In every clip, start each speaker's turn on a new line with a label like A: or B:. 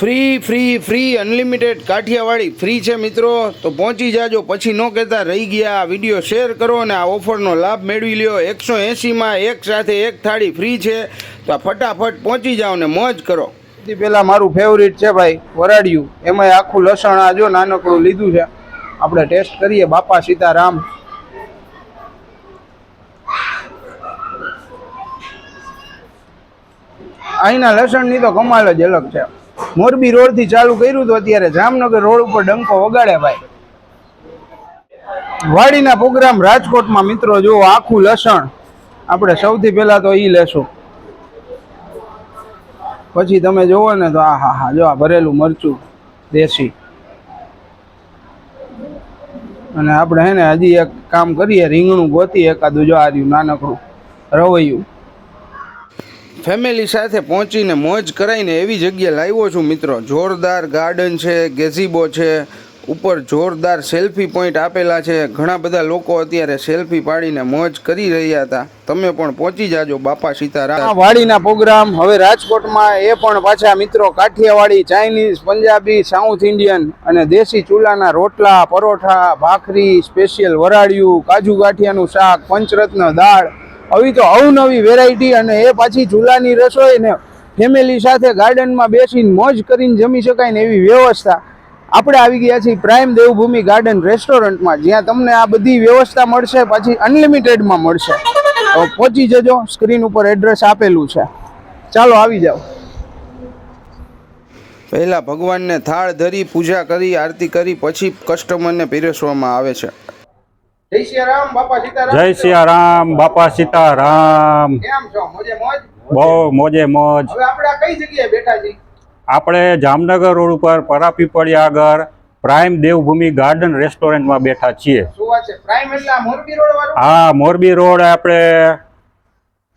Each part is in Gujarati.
A: Free free free unlimited Kathiawadi free છે મિત્રો. તો પહોંચી જાજો. પછી ન કહેતા રહી ગયા. વીડિયો શેર કરો અને આ ઓફરનો લાભ મેળવી લ્યો. એકસો એંસીમાં એક સાથે એક થાળી ફ્રી છે. તો આ ફટાફટ પહોંચી જાઓ ને મોજ કરો. સૌથી પહેલાં મારું ફેવરિટ છે ભાઈ વરાડિયું એમાંય આખું લસણ આ જો નાનકડું લીધું છે. આપણે ટેસ્ટ કરીએ. બાપા સીતારામ. અહીંના લસણની તો કમાલ જ અલગ છે. મોરબી રોડથી ચાલુ કર્યું તો અત્યારે જામનગર રોડ ઉપર ડંકો વગાડે ભાઈ. વાડીના પ્રોગ્રામ રાજકોટમાં મિત્રો જો આખું લસણ. આપણે સૌથી પહેલા તો ઈ લેશું. પછી તમે જોવો ને તો આ હા હા, જો આ ભરેલું મરચું દેશી. અને આપણે હે ને હજી એક કામ કરીએ, રીંગણું ગોતી એકાદું, જો આ નાનકડું રવૈયું. ફેમિલી સાથે પહોંચીને મોજ કરાઈને એવી જગ્યા લાવ્યો છું મિત્રો. જોરદાર ગાર્ડન છે, ગેઝીબો છે, ઉપર જોરદાર સેલ્ફી પોઈન્ટ આપેલા છે. ઘણા બધા લોકો અત્યારે સેલ્ફી પાડીને મોજ કરી રહ્યા હતા. તમે પણ પહોંચી જાજો, બાપા સીતારામ. વાડીના પ્રોગ્રામ હવે રાજકોટમાં એ પણ પાછા મિત્રો Kathiawadi, Chinese, Punjabi, South Indian અને દેશી ચૂલાના રોટલા, પરોઠા, ભાખરી, સ્પેશિયલ વરાળિયું, કાજુ ગાંઠિયાનું શાક, પંચરત્ન, દાળ આવી તો અવનવી વેરાયટી અને એ પાછી ચૂલાની રસોઈ ને ફેમિલી સાથે ગાર્ડનમાં બેસીને મોજ કરીને જમી શકાય ને એવી વ્યવસ્થા. આપણે આવી ગયા છીએ પ્રાઇમ દેવભૂમિ ગાર્ડન રેસ્ટોરન્ટમાં જ્યાં તમને આ બધી વ્યવસ્થા મળશે, પાછી અનલિમિટેડમાં મળશે. તો પહોંચી જજો સ્ક્રીન ઉપર એડ્રેસ આપેલું છે. ચાલો આવી જાઓ. પહેલાં ભગવાનને થાળ ધરી, પૂજા કરી, આરતી કરી, પછી કસ્ટમરને પીરસવામાં આવે છે. જય શ્રી રામ બાપા સીતારામ.
B: જય સિયારામ બાપા સીતારામ.
A: કેમ છો? મોજે મોજ?
B: બહુ મોજે મોજ.
A: હવે આપણે કઈ જગ્યાએ બેઠા છીએ?
B: આપણે જામનગર રોડ ઉપર પરાપીપળી આગળ પ્રાઇમ દેવભૂમિ ગાર્ડન રેસ્ટોરન્ટમાં બેઠા છીએ.
A: હા પ્રાઇમ એટલે મોરબી રોડ વાળું?
B: મોરબી રોડ આપણે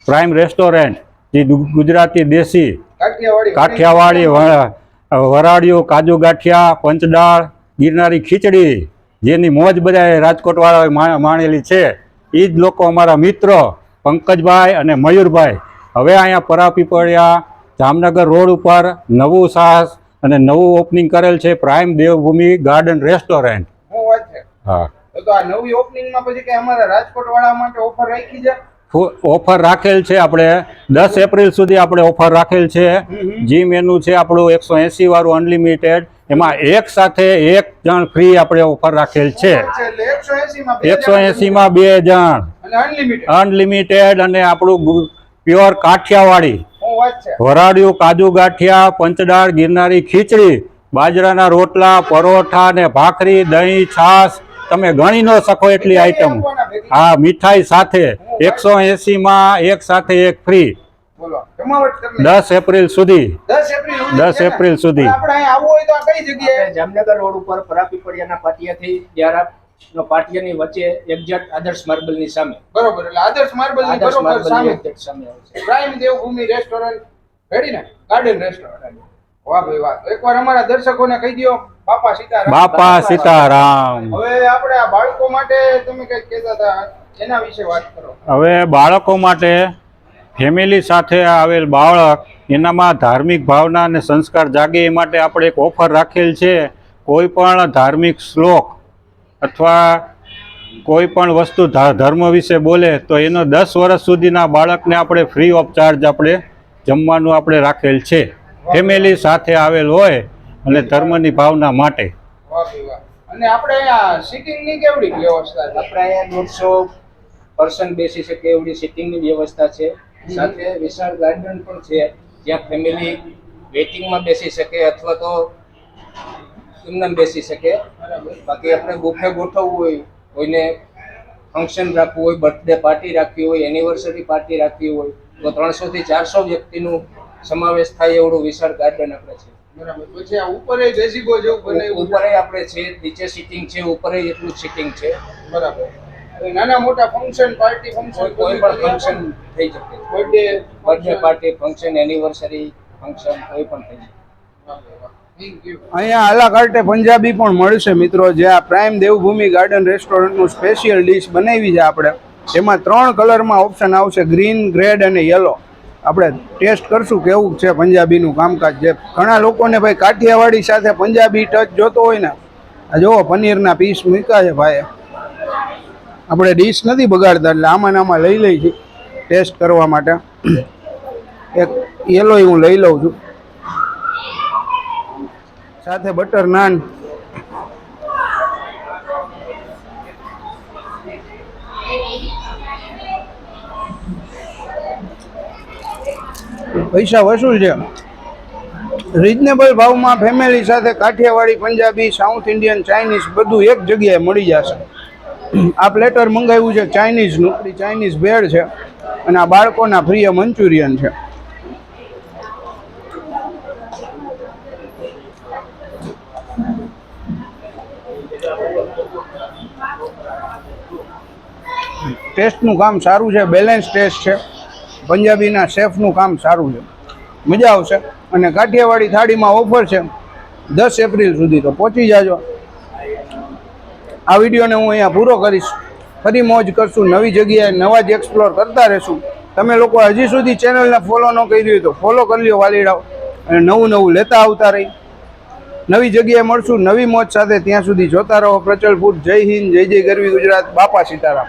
B: પ્રાઇમ રેસ્ટોરન્ટ જે ગુજરાતી દેશી
A: કાઠિયાવાડી.
B: કાઠિયાવાડી વરાળિયું કાજુ ગાંઠિયા પંચદાળ ગિરનારી ખીચડી. જેની મોજ બધાએ રાજકોટવાળાએ માણેલી છે એ જ લોકો અમારા મિત્રો પંકજભાઈ અને મયુરભાઈ. હવે અહીંયા પરાપીપળિયા જામનગર રોડ ઉપર નવું સાહસ અને નવું ઓપનિંગ કરેલ છે પ્રાઇમ દેવભૂમિ ગાર્ડન રેસ્ટોરન્ટ. હા.
A: તો તો આ નવી ઓપનિંગમાં પછી કે અમારા રાજકોટ માટે ઓફર રાખી છે?
B: ઓફર રાખેલ છે આપણે. દસ એપ્રિલ સુધી આપણે ઓફર રાખેલ છે. જી મેનુ છે આપણું એકસો એંસી વાળું અનલિમિટેડ એમાં એક સાથે એક જણ ફ્રી આપણે ઓફર રાખેલ છે.
A: એકસો
B: એંસીમાં બે જણ.
A: અનલિમિટેડ
B: અને આપણું પ્યોર કાઠિયાવાડી. વરાળિયું કાજુ ગાંઠિયા પંચદાળ ગિરનારી ખીચડી બાજરાના રોટલા પરોઠા ને ભાખરી દહીં છાશ. તમે ગણી ન શકો એટલી આઈટમ હા મીઠાઈ સાથે. એકસો એંસીમાં એક સાથે એક ફ્રી દસ એપ્રિલ સુધી.
A: દસ એપ્રિલ સુધી
B: 10
A: છે ને?
B: એપ્રિલ સુધી.
A: આપણે અહીં આવવું હોય તો કઈ જગ્યાએ?
C: જામનગર રોડ ઉપર પરાપીપળિયાના પાટિયાથી નો પાટિયાની વચ્ચે એક્ઝેક્ટ આદર્શ માર્બલની સામે.
A: બરોબર એટલે આદર્શ
C: માર્બલની
A: બરોબર સામે.
C: સામે આવશે
A: પ્રાઇમ દેવભૂમિ રેસ્ટોરન્ટ. રેડી ને? Garden restaurant. વાહ ભાઈ વાહ. એકવાર અમારા દર્શકોને કહી દો બાપા સીતારામ.
B: બાપા સીતારામ.
A: હવે આપણે આ બાળકો માટે તમે કઈ કહેતા હતા એના વિશે વાત કરો.
B: હવે બાળકો માટે ફેમિલી સાથે આવેલ બાળક એનામાં ધાર્મિક ભાવના અને સંસ્કાર જાગે એ માટે આપણે એક ઓફર રાખેલ છે. કોઈ પણ ધાર્મિક શ્લોક અથવા કોઈ પણ વસ્તુ ધર્મ વિશે બોલે તો એનો દસ વર્ષ સુધીના બાળકને આપણે ફ્રી ઓફ ચાર્જ આપણે જમવાનું આપણે રાખેલ છે. ફેમિલી સાથે આવેલ હોય અને ધર્મની ભાવના માટે.
A: વાહ ભાઈ વાહ અને આપણે અહીંયા સિટિંગ કેવડી વ્યવસ્થા છે?
C: આપણે અહીંયા દોઢસો પર્સન બેસી શકે એવડી સિટિંગની વ્યવસ્થા છે. સાથે વિશાળ ગાર્ડન પણ છે જ્યાં ફેમિલી વેઇટિંગમાં બેસી શકે અથવા તો એમને બેસી શકે. બાકી આપણે બુફે ગોઠવવું હોય કોઈને ફંક્શન રાખવું હોય બર્થડે પાર્ટી રાખવી હોય એનિવર્સરી પાર્ટી રાખવી હોય તો ત્રણસો થી ચારસો વ્યક્તિનું સમાવેશ થાય એવડું વિશાળ ગાર્ડન આપણે છે.
A: બરાબર. પછી આ ઉપર ગેઝીબો જેવું
C: ઉપરે આપણે છે નીચે સીટિંગ છે ઉપરે એટલું સીટિંગ છે.
A: બરાબર. નાના મોટા ફંક્શન પાર્ટી ફંક્શન
C: કોઈ પણ ફંક્શન થઈ શકે
A: birthday
C: birthday party function anniversary function કોઈ પણ થઈ શકે.
A: અહીંયા આલા કાર્ટે પંજાબી પણ મળશે મિત્રો. જે આ પ્રાઇમ દેવભૂમિ ગાર્ડન રેસ્ટોરન્ટનું સ્પેશિયલ ડીશ બનાવી છે આપણે. એમાં ત્રણ કલરમાં ઓપ્શન આવશે ગ્રીન ગ્રેડ અને યલો આપણે ટેસ્ટ કરશું કેવું છે પંજાબીનું કામકાજ. જે ઘણા લોકોને ભાઈ કાઠિયાવાડી સાથે પંજાબી ટચ જોતો હોય ને આ જુઓ પનીરના પીસ મૂક્યા છે ભાઈએ. આપણે ડીશ નથી બગાડતા એટલે આમાં આમાં લઈ લઈ છીએ ટેસ્ટ કરવા માટે. એક યલો હું લઈ લઉં છું. સાથે બટર નાન. પૈસા વસૂલ છે. રિઝનેબલ ભાવમાં ફેમિલી સાથે Kathiawadi, Punjabi South Indian Chinese બધું એક જગ્યાએ મળી જશે. આ પ્લેટર મંગાવ્યું છે ચાઇનીઝનું. ચાઇનીઝ ભેળ છે અને આ બાળકોના પ્રિય મંચુરિયન છે. ટેસ્ટનું કામ સારું છે બેલેન્સ ટેસ્ટ છે. પંજાબીના શેફનું કામ સારું છે. મજા આવશે. અને કાઠિયાવાડી થાળીમાં ઓફર છે. દસ એપ્રિલ સુધી તો પહોંચી જાજો. આ વિડીયોને હું અહીંયા પૂરો કરીશ. ફરી મોજ કરશું, નવી જગ્યાએ નવા જ એક્સપ્લોર કરતા રહેશું. તમે લોકો હજી સુધી ચેનલને ફોલો ન કરી હોય તો ફોલો કરી લ્યો વાલીડાઓ અને નવું નવું લેતા આવતા રહી. નવી જગ્યાએ મળશું, નવી મોજ સાથે ત્યાં સુધી જોતા રહો. પ્રચલ ફૂડ જય હિન્દ, જય જય ગરવી ગુજરાત, બાપા સીતારામ.